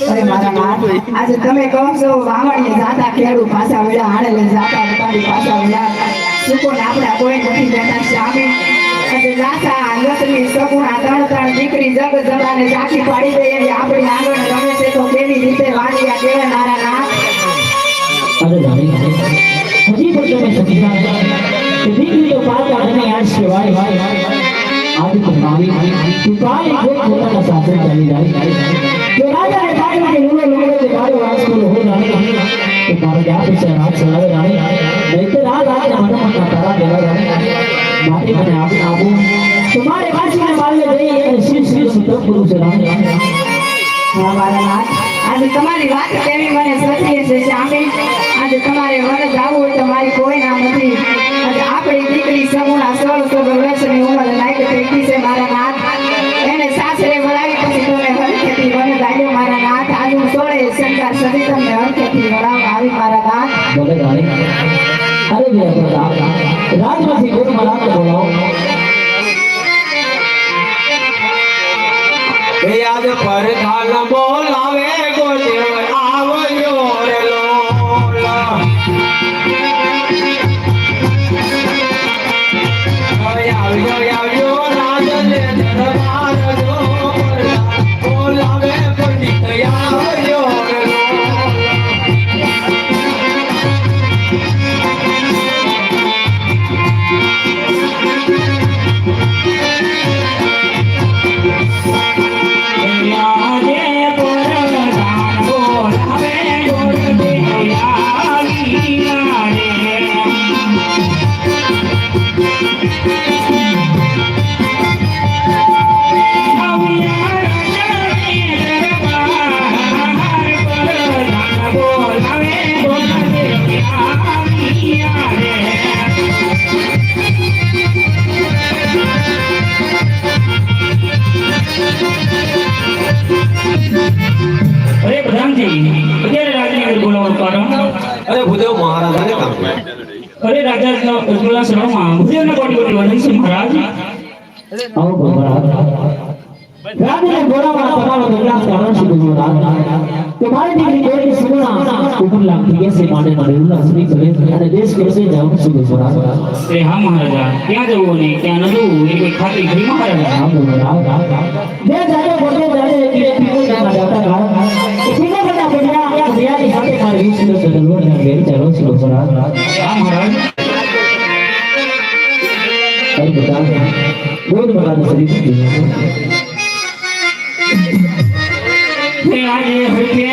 આજે તમે કહો છો વાવણીએ જાતા ખેડુ પાછા વળ્યા હાડે જાતા ઉતારી પાછા વળ્યા. સુકો આપણા કોઈ નથી બેઠા અરે મારી તો રાજા મને આપી આપું તમારે વાસીને મારી જઈ અને તમારી વાત કેવી મને સચીએ છે સામે આજે તમારે વરદ આવવું હોય તો મારી કોઈ નામ નથી આજે આપણી દીકરી સગુણા સોળ સોળ વર્ષની મારા બોલે રાણી અરે બે પ્રતાપ રાજમાંથી બોલાવો એ આજ પરધાન બોલાવે ગોદેવ આવ્યો રે લોલા. હવે આવ્યો આવ્યો કારણ ભૂદેવ મહારાજાને કામ અરે રાજા રજુલા સભામાં ભુદેવના કોટી કોટી વંદન છે મહારાજ. આવો ભગવાન. રાજને બોલાવવા તમારો નિર્લાસ કારણ શું બોલો તમારી દીકરી બેટી સુગુણા ઉપર લાગતી કેસે માટે મને ઉલ્લાસ કરે અને દેશ કેસે જાઉં શું બોલો રાજ હા મહારાજા ક્યાં જવું ક્યાં ન જવું એ મહારાજા બે જાડે જાડે પીકો જાતા ini sudah duluan yang calon sudah. Sama. Gue udah makan sedikit. Ya, ya,